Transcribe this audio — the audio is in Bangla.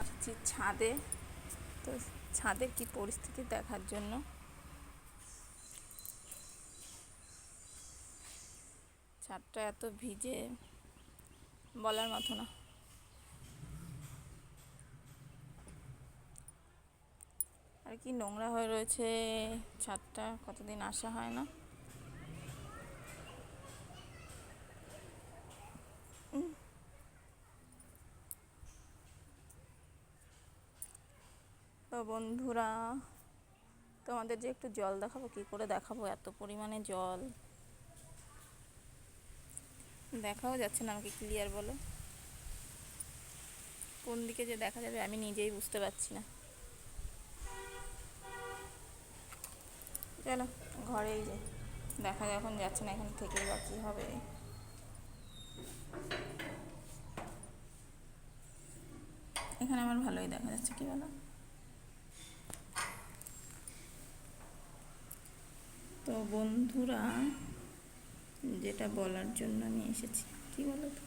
আসছি ছাদে। তো ছাদের কি পরিস্থিতি দেখার জন্য? ছাদটা এত ভিজে, বলার মতো না। আর কি নোংরা হয়ে রয়েছে, ছাদটা কতদিন আসা হয় না। বন্ধুরা, তোমাদের যে একটু জল দেখাবো, কি করে দেখাবো? এত পরিমাণে জল। দেখাও যাচ্ছে না, আমাকে ক্লিয়ার বলো। কোন দিকে যে দেখা যাবে, আমি নিজেই বুঝতে পারছি না। চলো, ঘরেই যে। দেখা যখন যাচ্ছে না, এখান থেকে বা কী হবে। এখানে আমার ভালোই দেখা যাচ্ছে, কি বলো? তো বন্ধুরা যেটা বলার জন্য আমি এসেছি। কি বলো তো?